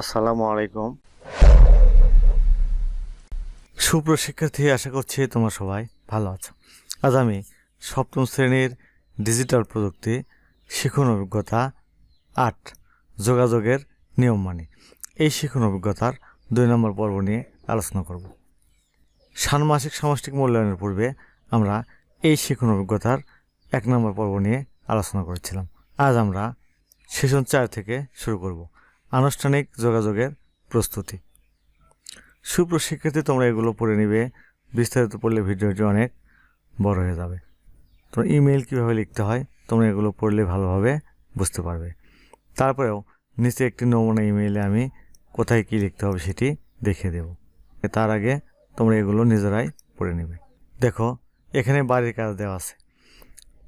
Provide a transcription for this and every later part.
আসসালামু আলাইকুম। সুপ্রশিক্ষার্থী আশা করছি তোমরা সবাই ভালো আছো। আজ আমি সপ্তম শ্রেণির ডিজিটাল প্রযুক্তি শিখন অভিজ্ঞতা আট যোগাযোগের নিয়ম মানি। এই শিখন অভিজ্ঞতার দুই নম্বর পর্ব নিয়ে আলোচনা করব। ষান্মাসিক সামষ্টিক মূল্যায়নের পূর্বে আমরা এই শিখন অভিজ্ঞতার এক নম্বর পর্ব নিয়ে আলোচনা করেছিলাম। আজ আমরা সেশন চার থেকে শুরু করব। আনুষ্ঠানিক যোগাযোগের প্রস্তুতি। সুপ্রশিক্ষার্থী তোমরা এগুলো পড়ে নিবে, বিস্তারিত পড়লে ভিডিওটি অনেক বড় হয়ে যাবে। তোমরা ইমেল কীভাবে লিখতে হয়, তোমরা এগুলো পড়লে ভালোভাবে বুঝতে পারবে। তারপরেও নিচে একটি নমুনা ইমেইলে আমি কোথায় কী লিখতে হবে সেটি দেখিয়ে দেব। তার আগে তোমরা এগুলো নিজেরাই পড়ে নেবে। দেখো, এখানে বাড়ির কাজ দেওয়া আছে।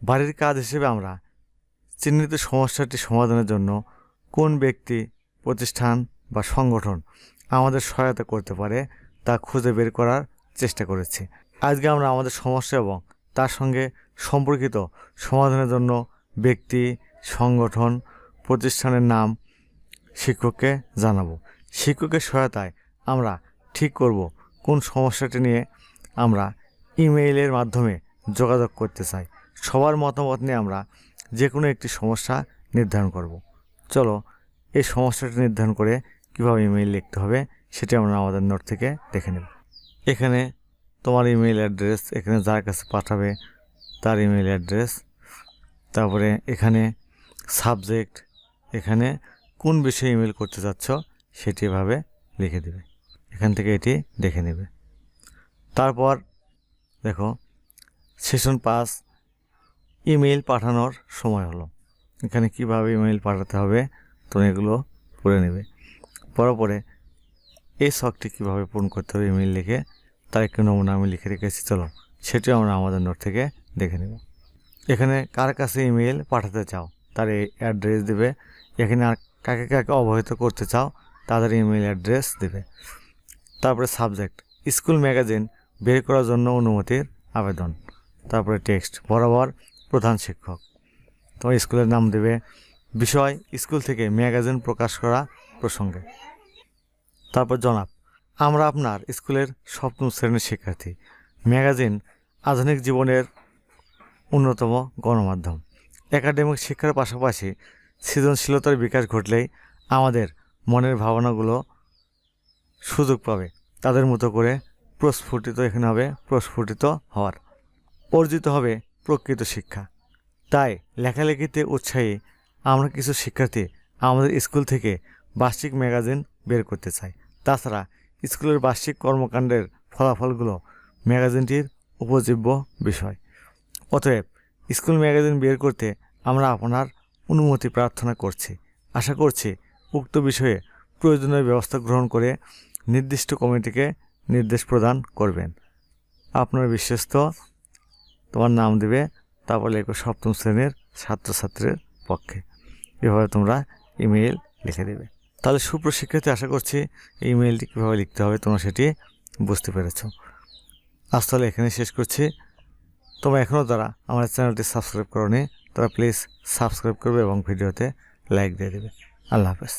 বাড়ির কাজ হিসেবে আমরা চিহ্নিত সমস্যাটি সমাধানের জন্য কোন ব্যক্তি প্রতিষ্ঠান বা সংগঠন আমাদের সহায়তা করতে পারে, তা খুঁজে বের করার চেষ্টা করেছি। আজকে আমরা আমাদের সমস্যা এবং তার সঙ্গে সম্পর্কিত সমাধানের জন্য ব্যক্তি, সংগঠন, প্রতিষ্ঠানের নাম, শিক্ষককে জানাব। শিক্ষকের সহায়তায় আমরা ঠিক করব কোন সমস্যাটি নিয়ে আমরা ইমেইলের মাধ্যমে যোগাযোগ করতে চাই। সবার মতামত নিয়ে আমরা যে কোনো একটি সমস্যা নির্ধারণ করব। চলো এই সমস্যাটি নির্ধারণ করে কীভাবে ইমেইল লিখতে হবে, সেটি আমরা আমাদের নোট থেকে দেখে নেব। এখানে তোমার ইমেইল অ্যাড্রেস এখানে যার কাছে পাঠাবে তার ইমেইল অ্যাড্রেস তারপরে এখানে সাবজেক্ট এখানে কোন বিষয়ে ইমেল করতে চাচ্ছ, সেটি এভাবে লিখে দেবে। এখান থেকে এটি দেখে নেবে। তারপর দেখো সেশন পাস ইমেইল পাঠানোর সময় হলো। এখানে কীভাবে ইমেইল পাঠাতে হবে তুমি এগুলো পড়ে নেবে। পরে পরে এই শখটি কীভাবে পূরণ করতে হবে ইমেল লিখে, তার একটি নমুনা আমি লিখে রেখেছি, চলো সেটিও আমরা আমাদের নোট থেকে দেখে নেব। এখানে কার কাছে ইমেল পাঠাতে চাও, তার এই অ্যাড্রেস দেবে। এখানে আর কাকে কাকে অবহিত করতে চাও, তাদের ইমেল অ্যাড্রেস দেবে। তারপরে সাবজেক্ট, স্কুল ম্যাগাজিন বের করার জন্য অনুমতির আবেদন। তারপরে টেক্সট, বরাবর প্রধান শিক্ষক। তোমার স্কুলের নাম দেবে বিষয় স্কুল থেকে ম্যাগাজিন প্রকাশ করা প্রসঙ্গে। তারপর জনাব, আমরা আপনার স্কুলের সপ্তম শ্রেণির শিক্ষার্থী। ম্যাগাজিন আধুনিক জীবনের অন্যতম গণমাধ্যম। একাডেমিক শিক্ষার পাশাপাশি সৃজনশীলতার বিকাশ ঘটলেই আমাদের মনের ভাবনাগুলো সুযোগ পাবে। তাদের মতো করে প্রস্ফুটিত এখানে হবে, প্রস্ফুটিত হওয়ার। অর্জিত হবে প্রকৃত শিক্ষা। তাই লেখালেখিতে উৎসাহী আমরা কিছু শিক্ষার্থী আমাদের স্কুল থেকে বার্ষিক ম্যাগাজিন বের করতে চাই। তাছাড়া স্কুলের বার্ষিক কর্মকাণ্ডের ফলাফলগুলো ম্যাগাজিনটির উপজীব্য বিষয়। অতএব স্কুল ম্যাগাজিন বের করতে আমরা আপনার অনুমতি প্রার্থনা করছি। আশা করছি উক্ত বিষয়ে প্রয়োজনীয় ব্যবস্থা গ্রহণ করে নির্দিষ্ট কমিটিকে নির্দেশ প্রদান করবেন। আপনার বিশ্বস্ত, তোমার নাম দেবে, তারপর লেখো সপ্তম শ্রেণির ছাত্রছাত্রীর পক্ষে। এভাবে তোমরা ইমেল লিখে দেবে। তাহলে সুপ্রশিক্ষিতে আশা করছি ইমেলটি কীভাবে লিখতে হবে তোমরা সেটি বুঝতে পেরেছ। আজ তাহলে এখানে শেষ করছি। তোমরা এখনও তারা আমার চ্যানেলটি সাবস্ক্রাইব করো তারা প্লিজ সাবস্ক্রাইব করবে এবং ভিডিওতে লাইক দিয়ে দেবে। আল্লাহ হাফেজ।